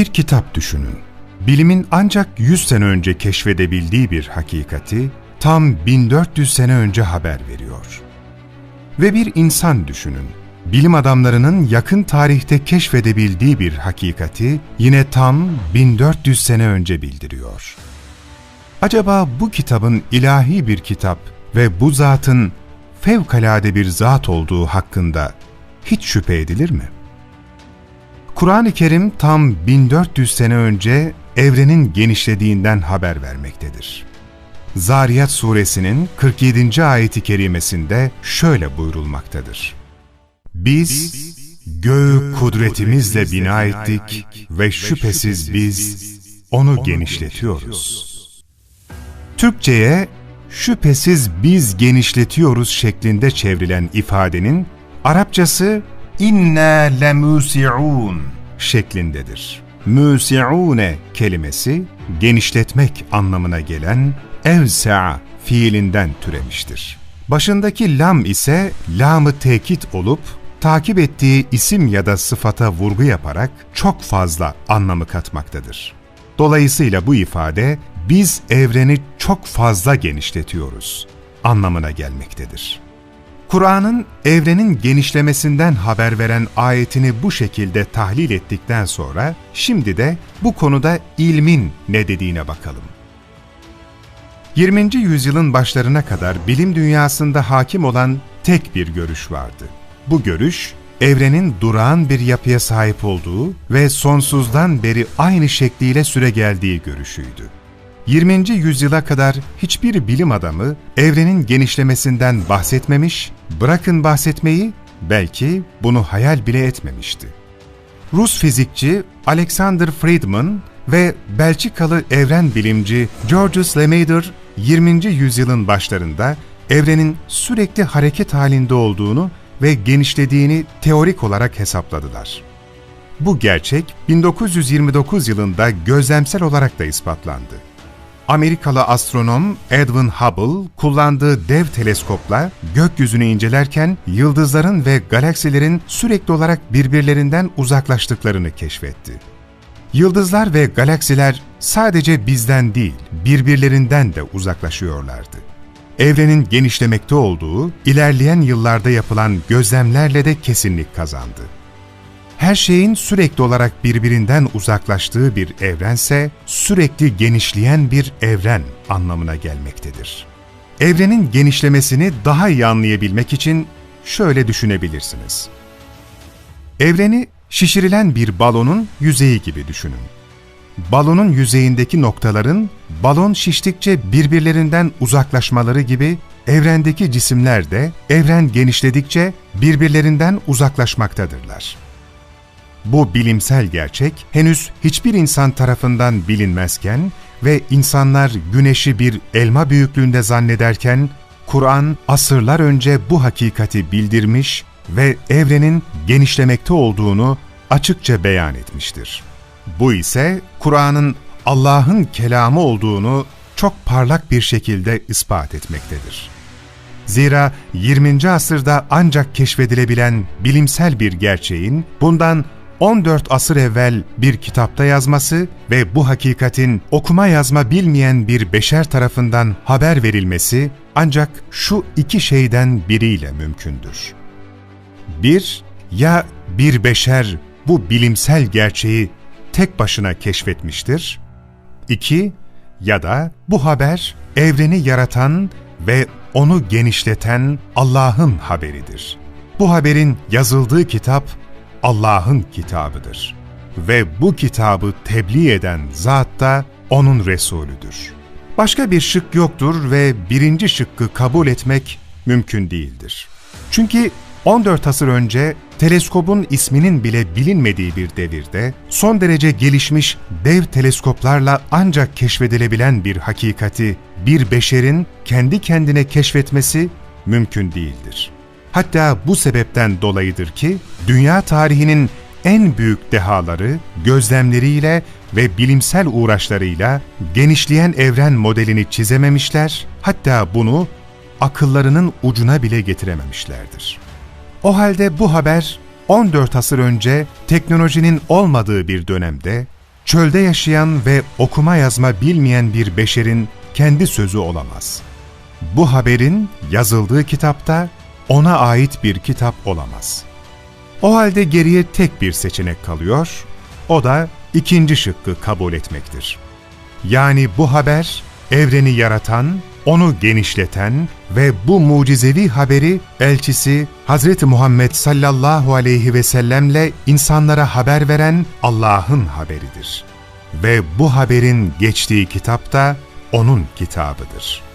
Bir kitap düşünün. Bilimin ancak 100 sene önce keşfedebildiği bir hakikati tam 1400 sene önce haber veriyor. Ve bir insan düşünün. Bilim adamlarının yakın tarihte keşfedebildiği bir hakikati yine tam 1400 sene önce bildiriyor. Acaba bu kitabın ilahi bir kitap ve bu zatın fevkalade bir zat olduğu hakkında hiç şüphe edilir mi? Kur'an-ı Kerim tam 1400 sene önce evrenin genişlediğinden haber vermektedir. Zariyat suresinin 47. ayeti kerimesinde şöyle buyurulmaktadır. Biz göğü kudretimizle bina ettik ve şüphesiz biz onu genişletiyoruz. Türkçe'ye şüphesiz biz genişletiyoruz şeklinde çevrilen ifadenin Arapçası inna lemusi'un şeklindedir. Musi'une kelimesi genişletmek anlamına gelen evsa fiilinden türemiştir. Başındaki lam ise lamı tekit olup takip ettiği isim ya da sıfata vurgu yaparak çok fazla anlamı katmaktadır. Dolayısıyla bu ifade biz evreni çok fazla genişletiyoruz anlamına gelmektedir. Kur'an'ın evrenin genişlemesinden haber veren ayetini bu şekilde tahlil ettikten sonra şimdi de bu konuda ilmin ne dediğine bakalım. 20. yüzyılın başlarına kadar bilim dünyasında hakim olan tek bir görüş vardı. Bu görüş, evrenin durağan bir yapıya sahip olduğu ve sonsuzdan beri aynı şekliyle süre geldiği görüşüydü. 20. yüzyıla kadar hiçbir bilim adamı evrenin genişlemesinden bahsetmemiş, bırakın bahsetmeyi, belki bunu hayal bile etmemişti. Rus fizikçi Alexander Friedman ve Belçikalı evren bilimci Georges Lemaître 20. yüzyılın başlarında evrenin sürekli hareket halinde olduğunu ve genişlediğini teorik olarak hesapladılar. Bu gerçek 1929 yılında gözlemsel olarak da ispatlandı. Amerikalı astronom Edwin Hubble kullandığı dev teleskopla gökyüzünü incelerken yıldızların ve galaksilerin sürekli olarak birbirlerinden uzaklaştıklarını keşfetti. Yıldızlar ve galaksiler sadece bizden değil, birbirlerinden de uzaklaşıyorlardı. Evrenin genişlemekte olduğu, ilerleyen yıllarda yapılan gözlemlerle de kesinlik kazandı. Her şeyin sürekli olarak birbirinden uzaklaştığı bir evrense, sürekli genişleyen bir evren anlamına gelmektedir. Evrenin genişlemesini daha iyi anlayabilmek için şöyle düşünebilirsiniz. Evreni şişirilen bir balonun yüzeyi gibi düşünün. Balonun yüzeyindeki noktaların balon şiştikçe birbirlerinden uzaklaşmaları gibi evrendeki cisimler de evren genişledikçe birbirlerinden uzaklaşmaktadırlar. Bu bilimsel gerçek henüz hiçbir insan tarafından bilinmezken ve insanlar güneşi bir elma büyüklüğünde zannederken, Kur'an asırlar önce bu hakikati bildirmiş ve evrenin genişlemekte olduğunu açıkça beyan etmiştir. Bu ise Kur'an'ın Allah'ın kelamı olduğunu çok parlak bir şekilde ispat etmektedir. Zira 20. asırda ancak keşfedilebilen bilimsel bir gerçeğin bundan 14 asır evvel bir kitapta yazması ve bu hakikatin okuma yazma bilmeyen bir beşer tarafından haber verilmesi ancak şu iki şeyden biriyle mümkündür. Bir, ya bir beşer bu bilimsel gerçeği tek başına keşfetmiştir. İki, ya da bu haber evreni yaratan ve onu genişleten Allah'ın haberidir. Bu haberin yazıldığı kitap Allah'ın kitabıdır. Ve bu kitabı tebliğ eden zat da O'nun Resulüdür. Başka bir şık yoktur ve birinci şıkkı kabul etmek mümkün değildir. Çünkü 14 asır önce teleskobun isminin bile bilinmediği bir devirde son derece gelişmiş dev teleskoplarla ancak keşfedilebilen bir hakikati bir beşerin kendi kendine keşfetmesi mümkün değildir. Hatta bu sebepten dolayıdır ki dünya tarihinin en büyük dehaları gözlemleriyle ve bilimsel uğraşlarıyla genişleyen evren modelini çizememişler, hatta bunu akıllarının ucuna bile getirememişlerdir. O halde bu haber 14 asır önce teknolojinin olmadığı bir dönemde çölde yaşayan ve okuma yazma bilmeyen bir beşerin kendi sözü olamaz. Bu haberin yazıldığı kitapta ona ait bir kitap olamaz. O halde geriye tek bir seçenek kalıyor, o da ikinci şıkkı kabul etmektir. Yani bu haber, evreni yaratan, onu genişleten ve bu mucizevi haberi elçisi Hz. Muhammed sallallahu aleyhi ve sellemle insanlara haber veren Allah'ın haberidir. Ve bu haberin geçtiği kitap da onun kitabıdır.''